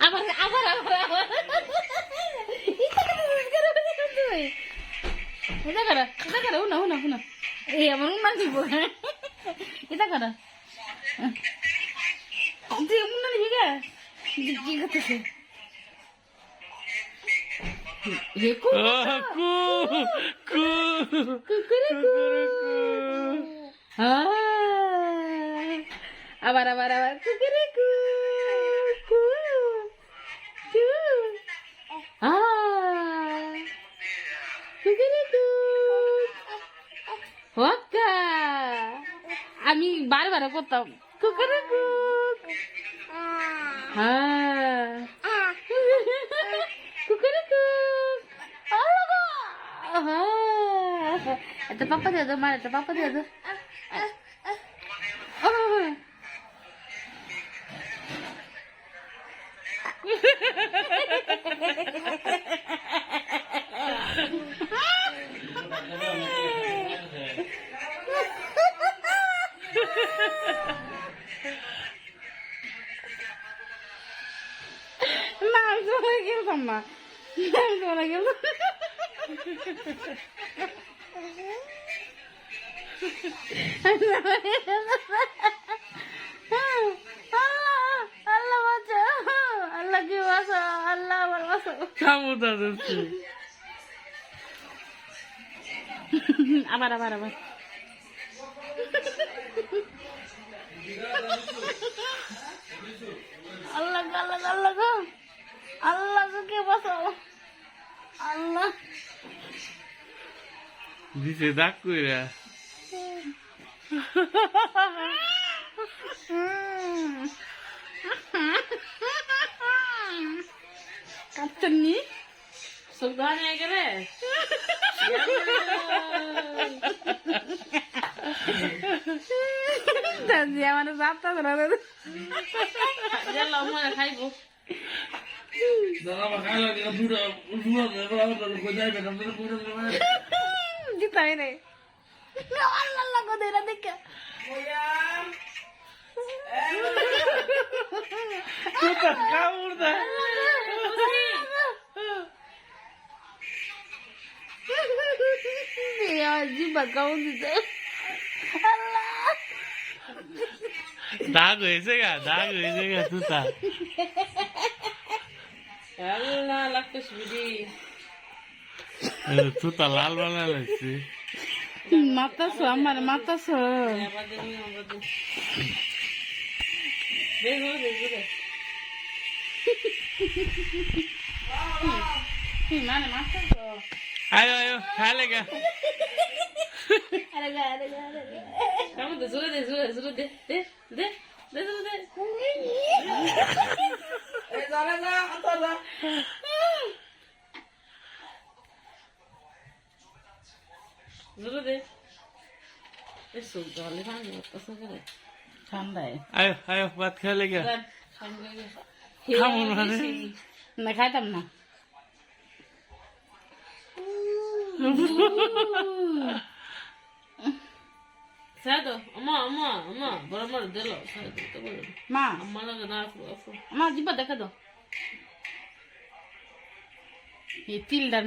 আবার আবার আবার আবার। এটা কর এটা কর এই আমার দিব। এটা কর। তুই কি করতেছে. আবার আবার আবার। কুকুরে কু কু কু Ah. কুকুরে কু ওকা আমি বারবার করতাম। কুকুরে হ্যাঁ। কুকুরে কু এটা পাপা দিয়ে দাও মার এটা পাপা দিয়ে দাও। না আমি তোমার গেলাম না। আমি তোমার গেলাম। আবার আবার আবার। আল্লাহ। দিছে দাগ কইরা। দাদি আমার যাত্রা ধরা দাদা গেল মনে খাইবো। জিতাই রে আল্লাহ আল্লাহ গো দেরা দেখে তুতা কামুদা জিবা কাউন দিতে আল্লাহ দাগ হয়েছে গা দাগ হয়েছে গা তুতা আল্লাহ লাগতেছ বিডি এ, তুতা লাল বানা লাগছে মাতাছ আমার মানে মাতাছ আয়ো আয়ো খালে গা আরে গা আরে গা আরে গা কামো দে জোরে দে জোরে জোরে দে দে দে দে জোরে দে জোরে দে। পানি করতেছে করে ঠান্ডায়। আয়ো আয়ো ভাত খালে গা খামুন মানে না। খাইতাম না। লাগা মা জিব্বা দেখা দাও। এই তিলটা